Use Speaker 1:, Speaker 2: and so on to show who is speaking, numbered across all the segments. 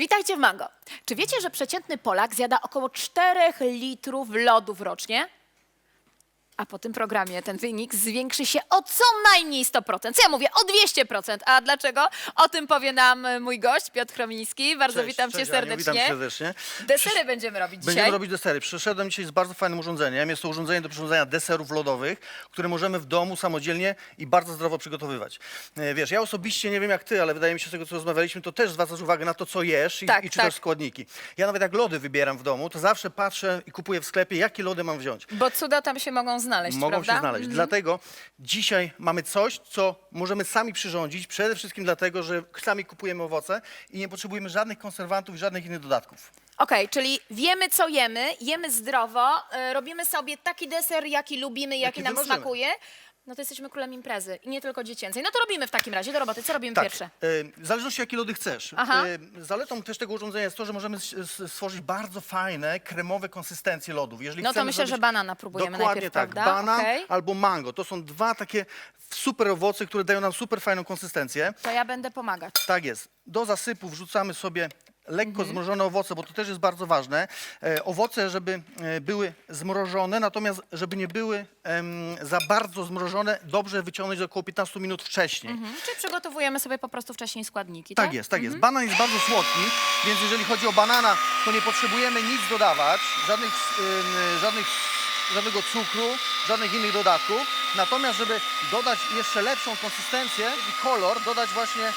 Speaker 1: Witajcie w Mango. Czy wiecie, że przeciętny Polak zjada około 4 litrów lodów rocznie? A po tym programie ten wynik zwiększy się o co najmniej 100%. Co ja mówię? O 200%. A dlaczego? O tym powie nam mój gość, Piotr Chromiński. Bardzo
Speaker 2: Cześć,
Speaker 1: witam cię
Speaker 2: cześć, Aniu,
Speaker 1: serdecznie.
Speaker 2: Witam serdecznie.
Speaker 1: Desery będziemy robić
Speaker 2: Będziemy
Speaker 1: dzisiaj.
Speaker 2: robić desery. Przyszedłem dzisiaj z bardzo fajnym urządzeniem. Jest to urządzenie do przyrządzania deserów lodowych, które możemy w domu samodzielnie i bardzo zdrowo przygotowywać. E, Wiesz, ja osobiście nie wiem jak ty, ale wydaje mi się z tego, co rozmawialiśmy, to też zwracasz uwagę na to, co jesz i,
Speaker 1: Tak,
Speaker 2: i czy
Speaker 1: tak.
Speaker 2: też składniki. Ja nawet jak lody wybieram w domu, to zawsze patrzę i kupuję w sklepie, jakie lody mam wziąć.
Speaker 1: Bo cuda tam się mogą znaleźć,
Speaker 2: Mogą
Speaker 1: prawda?
Speaker 2: się znaleźć. Dlatego dzisiaj mamy coś, co możemy sami przyrządzić, przede wszystkim dlatego, że sami kupujemy owoce i nie potrzebujemy żadnych konserwantów i żadnych innych dodatków.
Speaker 1: Okej, czyli wiemy, co jemy, jemy zdrowo, e, robimy sobie taki deser, jaki lubimy, jaki,
Speaker 2: Jaki
Speaker 1: nam
Speaker 2: wymarzymy.
Speaker 1: smakuje. No to jesteśmy królem imprezy i nie tylko dziecięcej. No to robimy w takim razie do roboty. Co robimy pierwsze?
Speaker 2: e, W zależności jakie lody chcesz.
Speaker 1: Aha.
Speaker 2: E, Zaletą też tego urządzenia jest to, że możemy s- s- stworzyć bardzo fajne, kremowe konsystencje lodów. Jeżeli
Speaker 1: No to
Speaker 2: chcemy
Speaker 1: myślę, że
Speaker 2: zrobić-
Speaker 1: banana próbujemy
Speaker 2: Dokładnie
Speaker 1: najpierw,
Speaker 2: tak.
Speaker 1: prawda?
Speaker 2: Banan
Speaker 1: Okej.
Speaker 2: albo mango. To są dwa takie super owoce, które dają nam super fajną konsystencję.
Speaker 1: To ja będę pomagać.
Speaker 2: Tak jest. Do zasypu wrzucamy sobie lekko
Speaker 1: Mhm.
Speaker 2: zmrożone owoce, bo to też jest bardzo ważne. E, owoce, żeby e, były zmrożone, natomiast żeby nie były em, za bardzo zmrożone, dobrze wyciągnąć około 15 minut wcześniej.
Speaker 1: Mhm. Czyli przygotowujemy sobie po prostu wcześniej składniki, tak?
Speaker 2: Tak jest, tak jest. Banan jest bardzo słodki, więc jeżeli chodzi o banana, to nie potrzebujemy nic dodawać, żadnych, ym, żadnych, żadnego cukru, żadnych innych dodatków. Natomiast, żeby dodać jeszcze lepszą konsystencję i kolor, dodać właśnie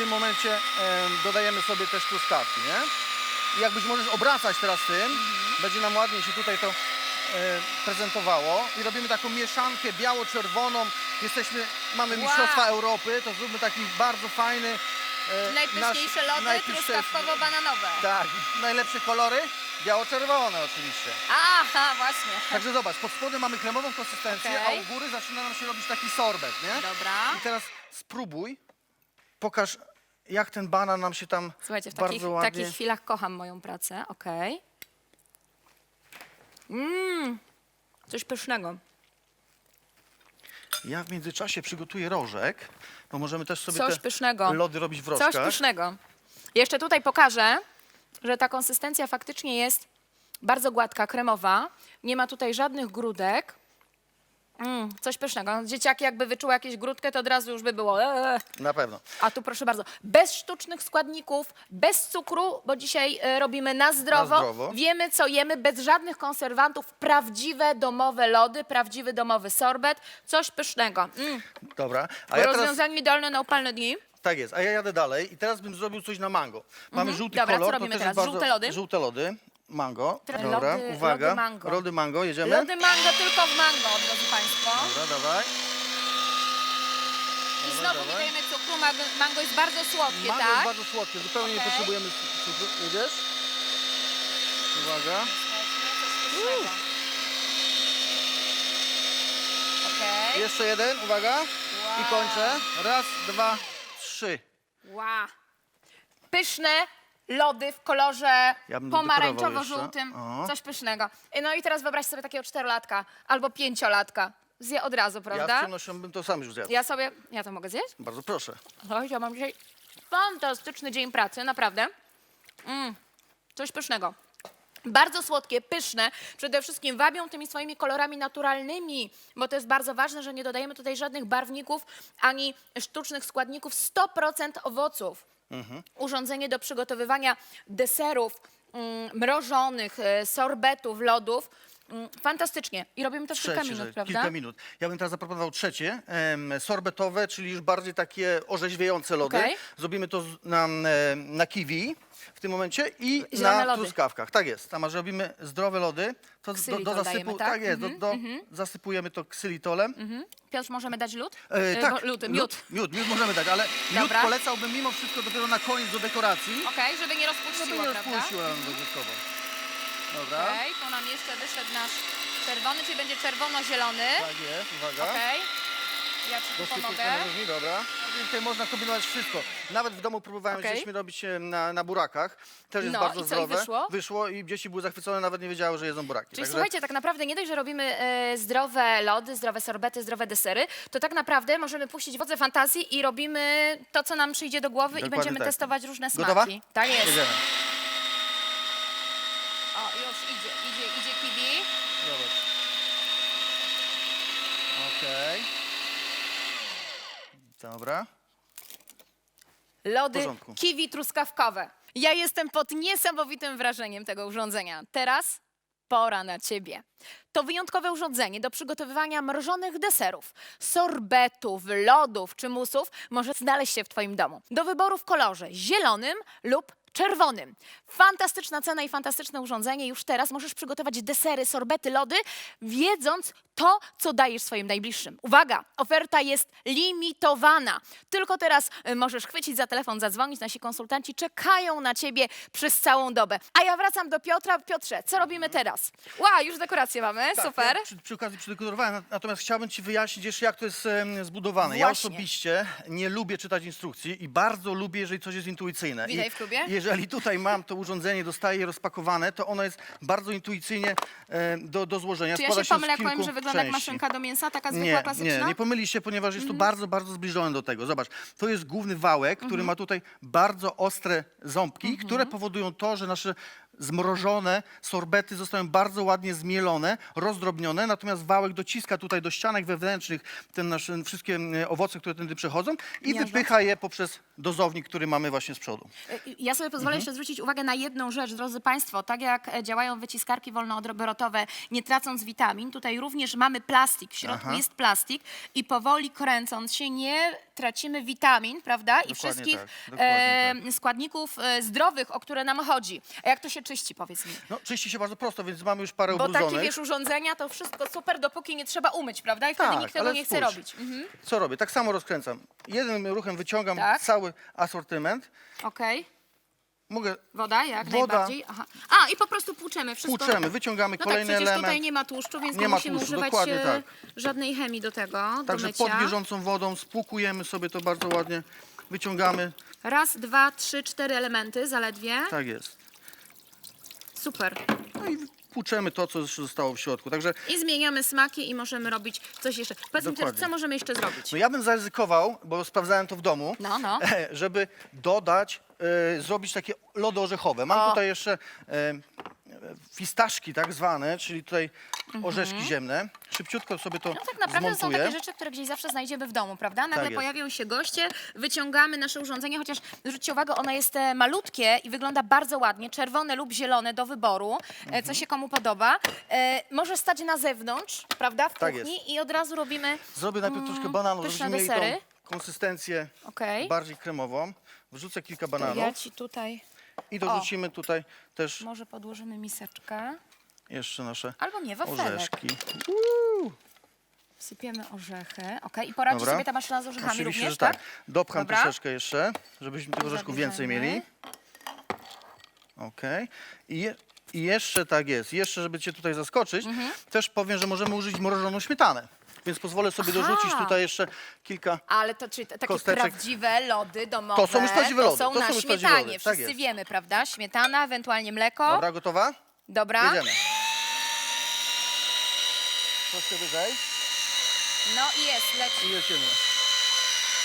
Speaker 2: tym momencie em, dodajemy sobie też truskawki, nie? I jakbyś możesz obracać teraz tym, będzie nam ładniej się tutaj to e, prezentowało. I robimy taką mieszankę biało-czerwoną. Jesteśmy, mamy
Speaker 1: Wow.
Speaker 2: Mistrzostwa Europy, to zróbmy taki bardzo fajny e,
Speaker 1: Najpyszniejsze
Speaker 2: nasz-
Speaker 1: lody,
Speaker 2: najpyszniejsze-
Speaker 1: truskawkowo-bananowe.
Speaker 2: Tak, najlepsze kolory, biało-czerwone oczywiście.
Speaker 1: Aha, właśnie.
Speaker 2: Także zobacz, pod spodem mamy kremową konsystencję,
Speaker 1: Okej.
Speaker 2: a u góry zaczyna nam się robić taki sorbet, nie?
Speaker 1: Dobra.
Speaker 2: I teraz spróbuj, pokaż jak ten banan nam się tam
Speaker 1: Słuchajcie, w
Speaker 2: bardzo
Speaker 1: takich,
Speaker 2: ładnie...
Speaker 1: takich chwilach kocham moją pracę. Okej. Mmm, coś pysznego.
Speaker 2: Ja w międzyczasie przygotuję rożek, bo możemy też sobie
Speaker 1: Coś
Speaker 2: te
Speaker 1: pysznego.
Speaker 2: lody robić w rożkach.
Speaker 1: Coś pysznego. Jeszcze tutaj pokażę, że ta konsystencja faktycznie jest bardzo gładka, kremowa. Nie ma tutaj żadnych grudek. Mm, coś pysznego. No, Dzieciaki jakby wyczuły jakieś grudkę, to od razu już by było. Eee.
Speaker 2: Na pewno.
Speaker 1: A tu proszę bardzo, bez sztucznych składników, bez cukru, bo dzisiaj e, robimy na zdrowo.
Speaker 2: Na zdrowo.
Speaker 1: Wiemy, co jemy, bez żadnych konserwantów. Prawdziwe domowe lody, prawdziwy domowy sorbet. Coś pysznego. Mm.
Speaker 2: Dobra. A ja teraz,
Speaker 1: Rozwiązanie idealne na upalne dni.
Speaker 2: tak jest, a ja jadę dalej i teraz bym zrobił coś na mango. Mamy żółty
Speaker 1: Mhm. Dobra, co
Speaker 2: kolor.
Speaker 1: robimy
Speaker 2: to też
Speaker 1: teraz?
Speaker 2: jest bardzo...
Speaker 1: Żółte lody?
Speaker 2: Żółte lody. Mango.
Speaker 1: Teraz
Speaker 2: Dobra,
Speaker 1: lody-
Speaker 2: uwaga.
Speaker 1: lody mango.
Speaker 2: Lody mango, jedziemy?
Speaker 1: Lody mango tylko w mango, drodzy Państwo.
Speaker 2: Dobra, dawaj.
Speaker 1: I znowu nie
Speaker 2: dawaj.
Speaker 1: dajemy cukru, mango, mango jest bardzo słodkie,
Speaker 2: Mango
Speaker 1: tak?
Speaker 2: jest bardzo słodkie, zupełnie nie
Speaker 1: Okej.
Speaker 2: potrzebujemy cukru. Jedziesz? Uwaga.
Speaker 1: Uuu. Okej.
Speaker 2: Jeszcze jeden, uwaga. I
Speaker 1: Wow.
Speaker 2: kończę. Raz, dwa, trzy.
Speaker 1: Wow. Pyszne lody w kolorze
Speaker 2: Ja bym
Speaker 1: pomarańczowo-żółtym.
Speaker 2: jeszcze.
Speaker 1: Coś pysznego. No i teraz wyobraź sobie takiego czterolatka albo pięciolatka. Zje od razu,
Speaker 2: Ja z
Speaker 1: prawda?
Speaker 2: przyjemnością bym to sam już zjadł.
Speaker 1: Ja sobie... Ja to mogę zjeść?
Speaker 2: Bardzo proszę.
Speaker 1: Oj, ja mam dzisiaj fantastyczny dzień pracy, naprawdę. Mm, coś pysznego. Bardzo słodkie, pyszne, przede wszystkim wabią tymi swoimi kolorami naturalnymi, bo to jest bardzo ważne, że nie dodajemy tutaj żadnych barwników ani sztucznych składników. 100% owoców. Urządzenie do przygotowywania deserów, mm, mrożonych, e, sorbetów, lodów. Mm, fantastycznie. I robimy to w kilka minut,
Speaker 2: że-
Speaker 1: prawda?
Speaker 2: kilka minut. Ja bym teraz zaproponował trzecie, em, sorbetowe, czyli już bardziej takie orzeźwiające lody.
Speaker 1: Okej.
Speaker 2: Zrobimy to z- na, em, na kiwi w tym momencie i
Speaker 1: Zielone
Speaker 2: na
Speaker 1: lody.
Speaker 2: truskawkach. Tak jest. Tam, robimy zdrowe lody, to do,
Speaker 1: Ksylitol dajemy, tak?
Speaker 2: jest, do, do, zasypujemy to ksylitolem.
Speaker 1: Mhm. Piotr, możemy dać lód?
Speaker 2: E,
Speaker 1: E,
Speaker 2: tak,
Speaker 1: bo- Lód, miód.
Speaker 2: miód, miód, możemy dać, ale miód
Speaker 1: Dobra.
Speaker 2: polecałbym mimo wszystko dopiero na koniec do dekoracji,
Speaker 1: Okej, żeby nie
Speaker 2: żeby
Speaker 1: rozpuściło,
Speaker 2: nie
Speaker 1: prawda?
Speaker 2: rozpuściło nam dodatkowo. Dobra,
Speaker 1: Okej, to nam jeszcze wyszedł nasz czerwony, czyli będzie czerwono-zielony.
Speaker 2: tak jest, uwaga.
Speaker 1: Okej. Ja ci tu pomogę.
Speaker 2: pomogę. Dobra. Tutaj można kombinować wszystko. Nawet w domu próbowałem
Speaker 1: Okej.
Speaker 2: z dziećmi robić e, na, na burakach. Też jest
Speaker 1: No,
Speaker 2: bardzo
Speaker 1: i co, i
Speaker 2: zdrowe.
Speaker 1: wyszło?
Speaker 2: I dzieci były zachwycone, nawet nie wiedziały, że jedzą buraki.
Speaker 1: Czyli słuchajcie, tak naprawdę nie dość, że robimy e, zdrowe lody, zdrowe sorbety, zdrowe desery, to tak naprawdę możemy puścić wodze fantazji i robimy to, co nam przyjdzie do głowy i
Speaker 2: Dokładnie
Speaker 1: będziemy
Speaker 2: tak.
Speaker 1: testować różne smaki.
Speaker 2: Gotowa?
Speaker 1: Tak jest.
Speaker 2: Jedziemy.
Speaker 1: Idzie, idzie, idzie kiwi.
Speaker 2: Zobacz. Okej. Dobra.
Speaker 1: Lody
Speaker 2: W porządku.
Speaker 1: kiwi truskawkowe. Ja jestem pod niesamowitym wrażeniem tego urządzenia. Teraz pora na ciebie. To wyjątkowe urządzenie do przygotowywania mrożonych deserów, sorbetów, lodów czy musów może znaleźć się w twoim domu. Do wyboru w kolorze zielonym lub czerwonym. Fantastyczna cena i fantastyczne urządzenie. Już teraz możesz przygotować desery, sorbety, lody, wiedząc to, co dajesz swoim najbliższym. Uwaga, oferta jest limitowana. Tylko teraz y, możesz chwycić za telefon, zadzwonić. Nasi konsultanci czekają na ciebie przez całą dobę. A ja wracam do Piotra. Piotrze, co robimy teraz? Ła, już dekorację mamy,
Speaker 2: Tak,
Speaker 1: super.
Speaker 2: Ja przy, przy okazji przygotowałem, nat- natomiast chciałbym Ci wyjaśnić jeszcze, jak to jest em, zbudowane. Ja
Speaker 1: Właśnie.
Speaker 2: osobiście nie lubię czytać instrukcji i bardzo lubię, jeżeli coś jest intuicyjne.
Speaker 1: Witaj
Speaker 2: I
Speaker 1: w klubie.
Speaker 2: Jeżeli tutaj mam to urządzenie, dostaję je rozpakowane, to ono jest bardzo intuicyjnie e, do, do złożenia.
Speaker 1: Czy ja
Speaker 2: Składa
Speaker 1: się
Speaker 2: z kilku
Speaker 1: że wygląda jak
Speaker 2: części.
Speaker 1: maszynka do mięsa, taka zwykła,
Speaker 2: Nie,
Speaker 1: klasyczna? Mhm.
Speaker 2: nie, nie pomylisz się, ponieważ jest to bardzo, bardzo zbliżone do tego. Zobacz, to jest główny wałek, który
Speaker 1: Mhm.
Speaker 2: ma tutaj bardzo ostre ząbki, które powodują to, że nasze zmrożone sorbety zostają bardzo ładnie zmielone, rozdrobnione, natomiast wałek dociska tutaj do ścianek wewnętrznych ten nasz, wszystkie e, owoce, które tędy przechodzą i wypycha je poprzez dozownik, który mamy właśnie z przodu.
Speaker 1: Y, Ja sobie pozwolę jeszcze zwrócić uwagę na jedną rzecz, drodzy Państwo. Tak jak e, działają wyciskarki wolnoodroberotowe, nie tracąc witamin, tutaj również mamy plastik. W środku
Speaker 2: Aha.
Speaker 1: jest plastik i powoli kręcąc się nie tracimy witamin, prawda? I
Speaker 2: Dokładnie
Speaker 1: wszystkich
Speaker 2: tak, dokładnie
Speaker 1: e, składników e, zdrowych, o które nam chodzi. A jak to się czyści, powiedz mi?
Speaker 2: No, czyści się bardzo prosto, więc mamy już parę
Speaker 1: Bo takie,
Speaker 2: ubrudzonych.
Speaker 1: wiesz, urządzenia to wszystko super, dopóki nie trzeba umyć, prawda? I wtedy
Speaker 2: Tak,
Speaker 1: nikt tego
Speaker 2: ale
Speaker 1: nie chce
Speaker 2: spójrz.
Speaker 1: robić. Mhm.
Speaker 2: Co robię? Tak samo rozkręcam. Jednym ruchem wyciągam
Speaker 1: Tak.
Speaker 2: cały asortyment.
Speaker 1: Okej.
Speaker 2: Mogę
Speaker 1: Woda, jak
Speaker 2: Woda.
Speaker 1: najbardziej. Aha. A, i po prostu płuczemy wszystko.
Speaker 2: Płuczemy, wyciągamy
Speaker 1: No
Speaker 2: kolejny
Speaker 1: tak, przecież
Speaker 2: element.
Speaker 1: tutaj nie ma tłuszczu, więc nie,
Speaker 2: Nie ma
Speaker 1: musimy
Speaker 2: tłuszczu,
Speaker 1: używać
Speaker 2: dokładnie
Speaker 1: e,
Speaker 2: tak.
Speaker 1: żadnej chemii do tego, do
Speaker 2: Także
Speaker 1: mycia.
Speaker 2: pod bieżącą wodą spłukujemy sobie to bardzo ładnie, wyciągamy.
Speaker 1: Raz, dwa, trzy, cztery elementy zaledwie.
Speaker 2: Tak jest.
Speaker 1: Super.
Speaker 2: No i płuczemy to, co jeszcze zostało w środku. Także
Speaker 1: I zmieniamy smaki i możemy robić coś jeszcze. Powiedz mi teraz,
Speaker 2: Dokładnie.
Speaker 1: co możemy jeszcze zrobić?
Speaker 2: no ja bym zaryzykował, bo sprawdzałem to w domu,
Speaker 1: No, no.
Speaker 2: żeby dodać, e, zrobić takie lody orzechowe. Mam
Speaker 1: O.
Speaker 2: tutaj jeszcze e, fistaszki tak zwane, czyli tutaj orzeszki ziemne. Szybciutko sobie to
Speaker 1: Mhm. No tak naprawdę
Speaker 2: zmontuję.
Speaker 1: są takie rzeczy, które gdzieś zawsze znajdziemy w domu, prawda? Nagle
Speaker 2: Tak jest.
Speaker 1: pojawią się goście, wyciągamy nasze urządzenie, chociaż zwróćcie uwagę, ono jest e, malutkie i wygląda bardzo ładnie, czerwone lub zielone do wyboru, e,
Speaker 2: Mhm.
Speaker 1: co się komu podoba. E, może stać na zewnątrz, prawda, w
Speaker 2: Tak
Speaker 1: kuchni i od razu robimy
Speaker 2: Zrobię najpierw troszkę bananów,
Speaker 1: pyszne
Speaker 2: żebyśmy mieli
Speaker 1: desery.
Speaker 2: tą konsystencję
Speaker 1: Okej.
Speaker 2: bardziej kremową. Wrzucę kilka bananów
Speaker 1: ja ci tutaj
Speaker 2: i dorzucimy tutaj też
Speaker 1: może podłożymy miseczkę.
Speaker 2: jeszcze nasze
Speaker 1: Albo nie, wafelek.
Speaker 2: orzeszki.
Speaker 1: Wsypiemy orzechy. Okej, i poradzi
Speaker 2: Dobra.
Speaker 1: sobie ta maszyna z orzechami
Speaker 2: Oczywiście,
Speaker 1: również,
Speaker 2: że tak.
Speaker 1: tak?
Speaker 2: Dopcham
Speaker 1: Dobra.
Speaker 2: troszeczkę jeszcze, żebyśmy tych orzeszków więcej
Speaker 1: Zabierzemy.
Speaker 2: mieli. Okej. I, je, I jeszcze tak jest. Jeszcze, żeby cię tutaj zaskoczyć,
Speaker 1: Mhm.
Speaker 2: też powiem, że możemy użyć mrożoną śmietanę. Więc pozwolę sobie
Speaker 1: Aha.
Speaker 2: dorzucić tutaj jeszcze kilka
Speaker 1: Ale to czyli te- takie
Speaker 2: Kosteczek.
Speaker 1: prawdziwe lody domowe.
Speaker 2: To są już prawdziwe lody,
Speaker 1: To są
Speaker 2: to są
Speaker 1: na
Speaker 2: już prawdziwe
Speaker 1: śmietanie.
Speaker 2: lody, tak
Speaker 1: Wszyscy
Speaker 2: jest.
Speaker 1: wiemy, prawda? Śmietana, ewentualnie mleko.
Speaker 2: Dobra, gotowa?
Speaker 1: Dobra.
Speaker 2: Jedziemy. Troszkę wyżej
Speaker 1: No i jest, leci.
Speaker 2: i lecimy.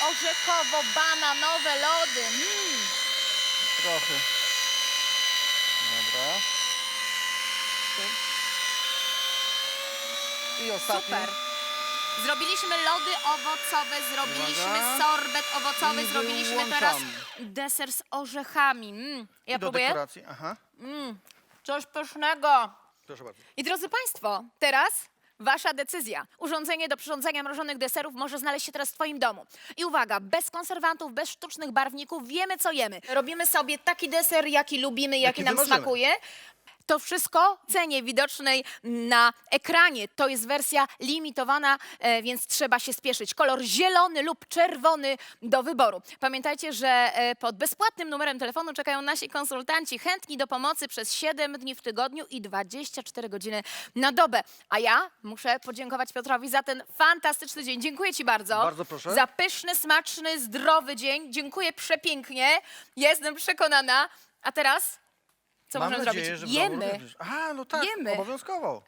Speaker 1: Orzechowo-bananowe lody. Mm.
Speaker 2: Trochę. Dobra. I ostatni.
Speaker 1: Super. Zrobiliśmy lody owocowe, zrobiliśmy
Speaker 2: Uwaga.
Speaker 1: sorbet owocowy,
Speaker 2: I
Speaker 1: zrobiliśmy
Speaker 2: wyłączam.
Speaker 1: teraz deser z orzechami. Mm. Ja
Speaker 2: do
Speaker 1: próbuję.
Speaker 2: dekoracji. Aha.
Speaker 1: Coś pysznego.
Speaker 2: Proszę bardzo.
Speaker 1: I drodzy Państwo, teraz Wasza decyzja. Urządzenie do przyrządzenia mrożonych deserów może znaleźć się teraz w Twoim domu. I uwaga, bez konserwantów, bez sztucznych barwników, wiemy co jemy. Robimy sobie taki deser, jaki lubimy, jaki,
Speaker 2: Jaki
Speaker 1: nam
Speaker 2: wymarzymy.
Speaker 1: smakuje. To wszystko cenie widocznej na ekranie. To jest wersja limitowana, e, więc trzeba się spieszyć. Kolor zielony lub czerwony do wyboru. Pamiętajcie, że e, pod bezpłatnym numerem telefonu czekają nasi konsultanci chętni do pomocy przez 7 dni w tygodniu i 24 godziny na dobę. A ja muszę podziękować Piotrowi za ten fantastyczny dzień. Dziękuję Ci bardzo.
Speaker 2: Bardzo proszę.
Speaker 1: Za pyszny, smaczny, zdrowy dzień. Dziękuję przepięknie. Jestem przekonana. A teraz co
Speaker 2: Mam
Speaker 1: możemy
Speaker 2: nadzieję,
Speaker 1: zrobić?
Speaker 2: że w domu
Speaker 1: Jemy.
Speaker 2: również. A, no tak,
Speaker 1: Jemy.
Speaker 2: obowiązkowo.